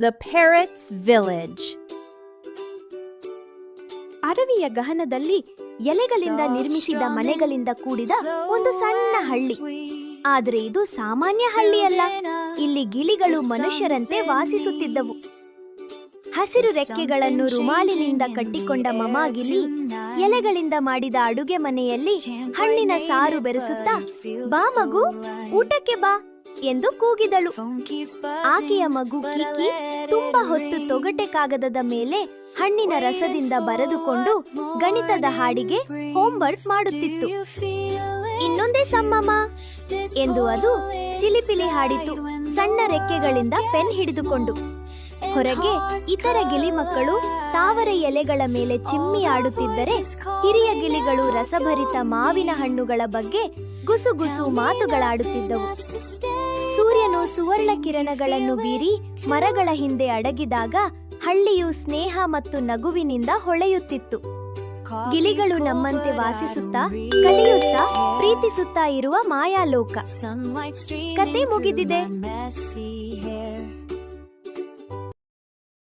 The Parrot's Village. ಅರವಿಯ ಗಹನದಲ್ಲಿ ಎಲೆಗಳಿಂದ ನಿರ್ಮಿಸಿದ ಮನೆಗಳಿಂದ ಕೂಡಿದ ಒಂದು ಸಣ್ಣ ಹಳ್ಳಿ. ಆದರೆ ಇದು ಸಾಮಾನ್ಯ ಹಳ್ಳಿಯಲ್ಲ ಇಲ್ಲಿ ಗಿಳಿಗಳು ಮನುಷ್ಯರಂತೆ ವಾಸಿಸುತ್ತಿದ್ದವು. ಹಸಿರು ರೆಕ್ಕೆಗಳನ್ನು ರುಮಾಲಿನಿಂದ ಕಟ್ಟಿಕೊಂಡ ಮಮಾಗಿಲಿ ಎಲೆಗಳಿಂದ ಮಾಡಿದ ಅಡುಗೆ ಮನೆಯಲ್ಲಿ ಹಣ್ಣಿನ ಸಾರು ಬೆರೆಸುತ್ತಾ ಬಾ ಮಗು ಊಟಕ್ಕೆ ಬಾ. ಎಂದು ಕೂಗಿದಳು. ಆಕೆಯ ಮಗು ಕಿಕ್ಕಿ ತುಂಬಾ ಹೊತ್ತು ತೊಗಟೆ ಕಾಗದದ ಮೇಲೆ ಹಣ್ಣಿನ ರಸದಿಂದ ಬರೆದುಕೊಂಡು ಗಣಿತದ ಹಾಡಿಗೆ ಹೋಮ್ವರ್ಕ್ ಮಾಡುತ್ತಿತ್ತು. ಇನ್ನೊಂದೇ ಸಮ್ಮಮ್ಮ ಎಂದು ಅದು ಚಿಲಿಪಿಲಿ ಹಾಡಿತು. ಸಣ್ಣ ರೆಕ್ಕೆಗಳಿಂದ ಪೆನ್ ಹಿಡಿದುಕೊಂಡು. ಹೊರಗೆ ಇತರ ಗಿಳಿ ಮಕ್ಕಳು ತಾವರೆ ಎಲೆಗಳ ಮೇಲೆ ಚಿಮ್ಮಿ ಆಡುತ್ತಿದ್ದರೆ ಹಿರಿಯ ಗಿಳಿಗಳು ರಸಭರಿತ ಮಾವಿನ ಹಣ್ಣುಗಳ ಬಗ್ಗೆ ಗುಸುಗುಸು ಮಾತುಗಳಾಡುತ್ತಿದ್ದವು. ಸೂರ್ಯನು ಸುವರ್ಣ ಕಿರಣಗಳನ್ನು ಬೀರಿ ಮರಗಳ ಹಿಂದೆ ಅಡಗಿದಾಗ ಹಳ್ಳಿಯು ಸ್ನೇಹ ಮತ್ತು ನಗುವಿನಿಂದ ಹೊಳೆಯುತ್ತಿತ್ತು. ಗಿಳಿಗಳು ನಮ್ಮಂತೆ ವಾಸಿಸುತ್ತಾ ಕಲಿಯುತ್ತಾ ಪ್ರೀತಿಸುತ್ತಾ ಇರುವ ಮಾಯಾಲೋಕ. ಕತೆ. ಮುಗಿದಿದೆ.